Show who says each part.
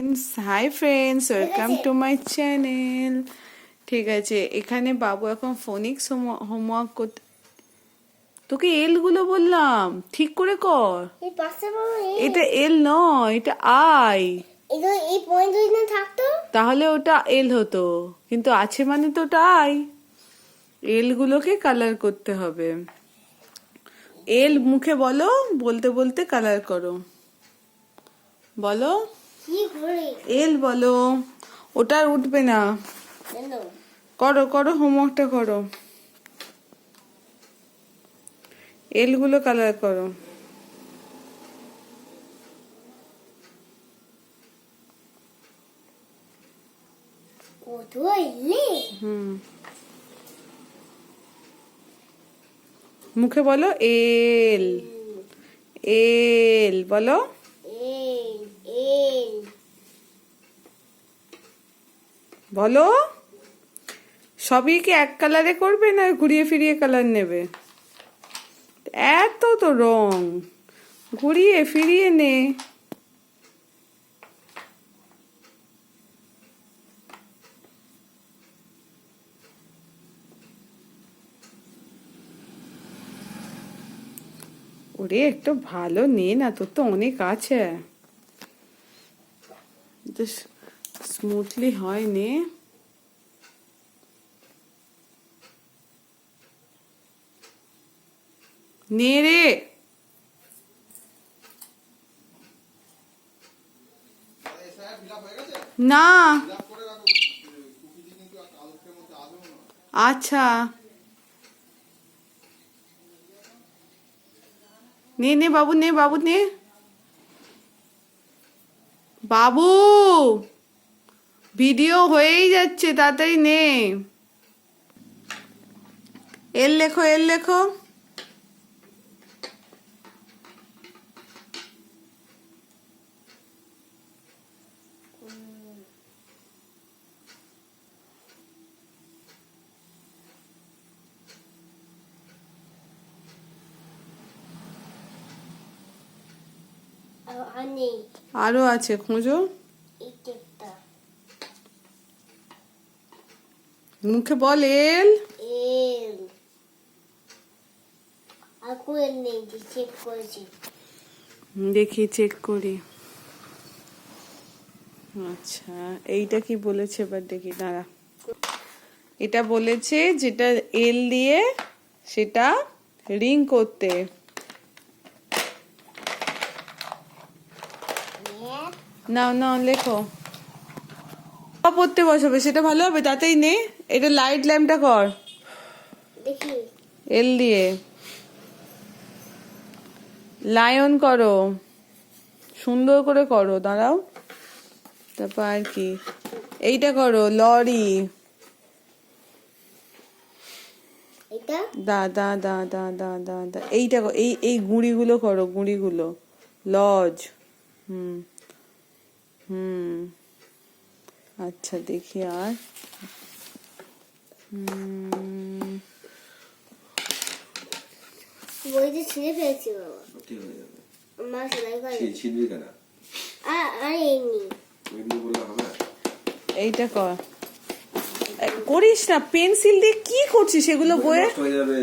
Speaker 1: Friends hi friends welcome to my channel ঠিক আছে এখানে বাবু এখন ফোনিক্স হোমওয়ার্ক করতে তোকে এলগুলো বললাম। ঠিক করে কর। এটা এল নয় এটা আই তাহলে ওটা এল হতো। কিন্তু আছে মানে তো ওটা আই এল গুলোকে কালার করতে হবে। এল মুখে বলো বলতে বলতে কালার করো। বলো। এল বলো ওটা উঠবে না। করো করো হোমওয়ার্কটা করো। এলগুলো কালার করো। হুম। মুখে বলো এল। এল বলো
Speaker 2: এই এই
Speaker 1: বলো? সবই কি এক কালারে করবে না ঘুরিয়ে ফিরিয়ে কালার নেবে? এত তো রং। ঘুরিয়ে ফিরিয়ে নে। ওরে, একটু ভালো নে না, তোর তো অনেক আছে। স্মুথলি হয় নে? নে রে! না! আচ্ছা। নে নে বাবু নে বাবু নে। বাবু! ভিডিও হয়েই যাচ্ছে তাড়াতাড়ি নে। এর লেখো এর লেখো। আরও আছে খোঁজো
Speaker 2: এই টেপটা
Speaker 1: মুখে বল এল
Speaker 2: নেই চেক করেছি
Speaker 1: দেখি চেক করি আচ্ছা এইটা কি বলেছে এবার দেখি দাঁড়া। এটা বলেছে যেটা এল দিয়ে সেটা রিং করতে।
Speaker 2: এক
Speaker 1: নাও নাও লেখো। পড়তে বসাবে সেটা ভালো হবে তাতেই নে। এটা লাইট ল্যাম্পটা কর। এল দিয়ে। লায়ন করো। সুন্দর করে করো দাঁড়াও। তারপর আর কি। এইটা করো লরি।
Speaker 2: এটা
Speaker 1: দা দা দা দা দা দা দা। এইটা কর- এই এই গুঁড়িগুলো করো গুঁড়িগুলো। লজ। হুম। হুম। আচ্ছা দেখি আর।
Speaker 2: বইতে ছিঁড়ে ফেলেছি বাবা। মা সেলাই করে
Speaker 3: ছি- ছিঁড়বি কেন?
Speaker 2: আর আর এমনি।
Speaker 3: এমনি বললে হবে?
Speaker 1: এইটা কর। করিস না পেন্সিল দিয়ে কি করছিস সেগুলো বইয়ে?
Speaker 3: নষ্ট হয়ে যাবে।